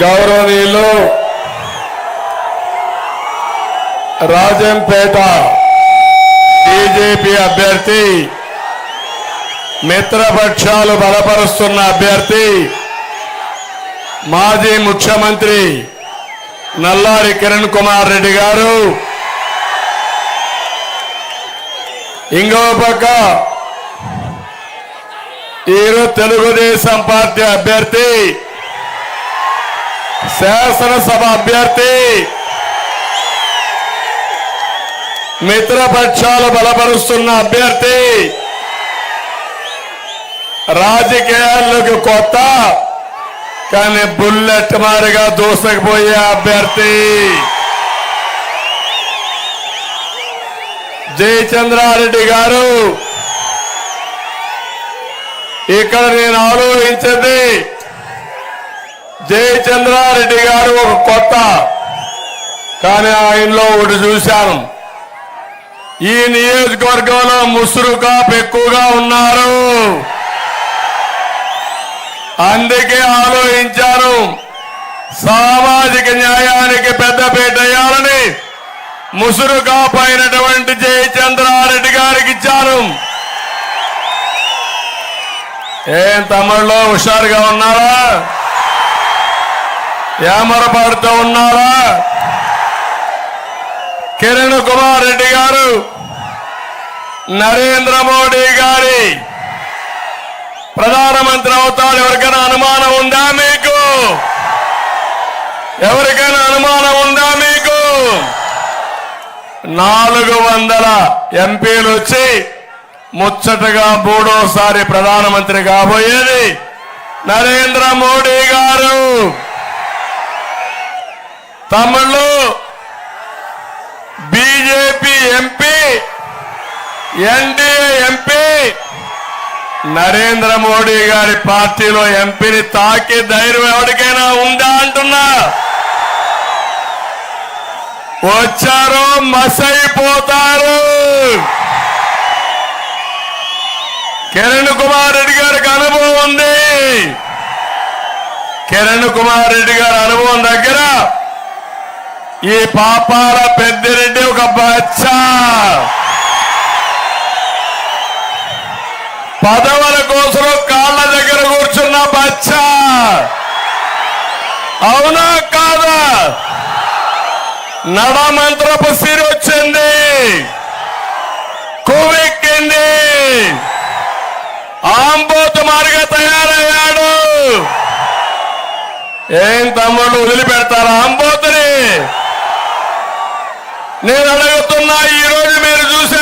గౌరవనీయులు రాజంపేట బీజేపీ అభ్యర్థి మిత్రపక్షాలు బలపరుస్తున్న అభ్యర్థి మాజీ ముఖ్యమంత్రి నల్లారి కిరణ్ కుమార్ రెడ్డి గారు. ఇంకో పక్క ఈరోజు తెలుగుదేశం పార్టీ అభ్యర్థి శాసనసభ అభ్యర్థి మిత్రపక్షాలు బలపరుస్తున్న అభ్యర్థి రాజకీయాల్లోకి కొత్త కానీ బుల్లెట్ మారిగా దూసకపోయే అభ్యర్థి జయచంద్రారెడ్డి గారు. ఇక్కడ నేను ఆలోచించింది జయచంద్రారెడ్డి గారు ఒక కొత్త. కానీ ఆయనలో ఒకటి చూశాను. ఈ నియోజకవర్గంలో ముసురు కాపు ఎక్కువగా ఉన్నారు. అందుకే ఆలోచించాను. సామాజిక న్యాయానికి పెద్దపీట వేయాలని ముసురు కాపు అయినటువంటి జయచంద్రారెడ్డి గారికి ఇచ్చాను. ఏం తమిళలో హుషారుగా ఉన్నారా? ఏమరపాడుతూ ఉన్నారా కిరణ్ కుమార్ రెడ్డి గారు నరేంద్ర మోడీ గారి ప్రధానమంత్రి అవుతాడు ఎవరికైనా అనుమానం ఉందా మీకు? ఎవరికైనా అనుమానం ఉందా మీకు? నాలుగు వందల ఎంపీలు వచ్చి ముచ్చటగా మూడోసారి ప్రధానమంత్రి కాబోయేది Narendra Modi garu. Tamil BJP MP NDA MP Narendra Modi గారి పార్టీలో ఎంపీని తాకి ధైర్యం ఎవరికైనా ఉందా అంటున్నా? వచ్చారు మసైపోతారు. కిరణ్ కుమార్ రెడ్డి గారికి అనుభవం ఉంది. కిరణ్ కుమార్ రెడ్డి గారి అనుభవం దగ్గర ఈ పాపాల పెద్దిరెడ్డి ఒక బచ్చా. పదవుల కోసం కాళ్ళ దగ్గర కూర్చున్న బచ్చా. అవునా కాదా? నడమంత్రపు సిరి వచ్చింది. కువెక్కింది ఆంబోతు మార్గ తయారయ్యాడు. ఏం తమ్ముడు వదిలిపెడతారా? నేను అడుగుతున్నా ఈ రోజు మీరు చూసి